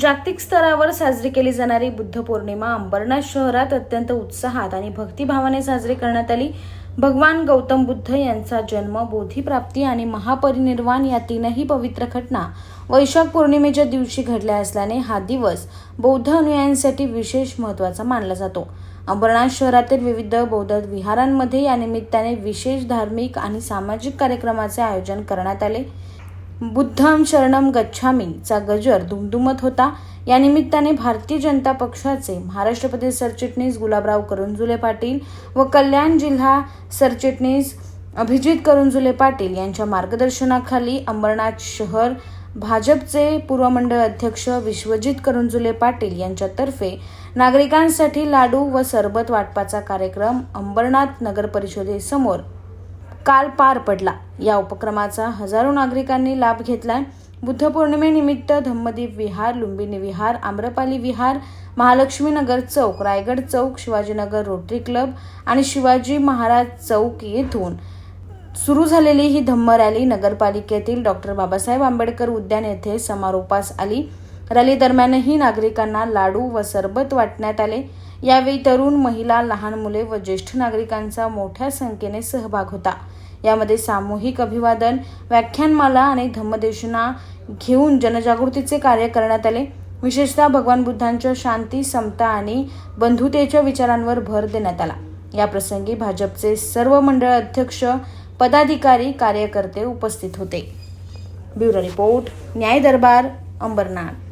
जागतिक स्तरावर साजरी केली जाणारी बुद्ध पौर्णिमा अंबरनाथ शहरात अत्यंत उत्साहात आणि भक्तिभावाने साजरी करण्यात आली. भगवान गौतम बुद्ध यांचा जन्म बोधीप्राप्ती आणि महापरिनिर्वाण या तीनही पवित्र घटना वैशाख पौर्णिमेच्या दिवशी घडल्या असल्याने हा दिवस बौद्ध अनुयायांसाठी विशेष महत्त्वाचा मानला जातो. अंबरनाथ शहरातील विविध बौद्ध विहारांमध्ये या निमित्ताने विशेष धार्मिक आणि सामाजिक कार्यक्रमाचे आयोजन करण्यात आले. बुद्धम शरणम गच्छामी चा गजर दुमदुमत होता. या निमित्ताने भारतीय जनता पक्षाचे महाराष्ट्र प्रदेश सरचिटणीस गुलाबराव करंजुले पाटील व कल्याण जिल्हा सरचिटणीस अभिजित करंजुले पाटील यांच्या मार्गदर्शनाखाली अंबरनाथ शहर भाजपचे पूर्व मंडळ अध्यक्ष विश्वजित करंजुले पाटील यांच्यातर्फे नागरिकांसाठी लाडू व सरबत वाटपाचा कार्यक्रम अंबरनाथ नगर परिषदेसमोर काल पार पडला. या उपक्रमाचा हजारो नागरिकांनी लाभ घेतलाय. बुद्ध पौर्णिमेनिमित्त धम्मदीप विहार लुंबिनी विहार आम्रपाली विहार महालक्ष्मीनगर चौक रायगड चौक शिवाजीनगर रोटरी क्लब आणि शिवाजी महाराज चौक येथून सुरू झालेली ही धम्म रॅली नगरपालिकेतील डॉक्टर बाबासाहेब आंबेडकर उद्यान येथे समारोपास आली. रॅली दरम्यानही नागरिकांना लाडू व सरबत वाटण्यात आले. यावेळी तरुण महिला लहान मुले व ज्येष्ठ नागरिकांचा मोठ्या संख्येने सहभाग होता. यामध्ये सामूहिक अभिवादन व्याख्यानमाला आणि धम्मदेशना घेऊन जनजागृतीचे कार्य करण्यात आले. विशेषतः भगवान बुद्धांच्या शांती समता आणि बंधुतेच्या विचारांवर भर देण्यात आला. या प्रसंगी भाजपचे सर्व मंडळ अध्यक्ष पदाधिकारी कार्यकर्ते उपस्थित होते. ब्युरो रिपोर्ट न्याय दरबार अंबरनाथ.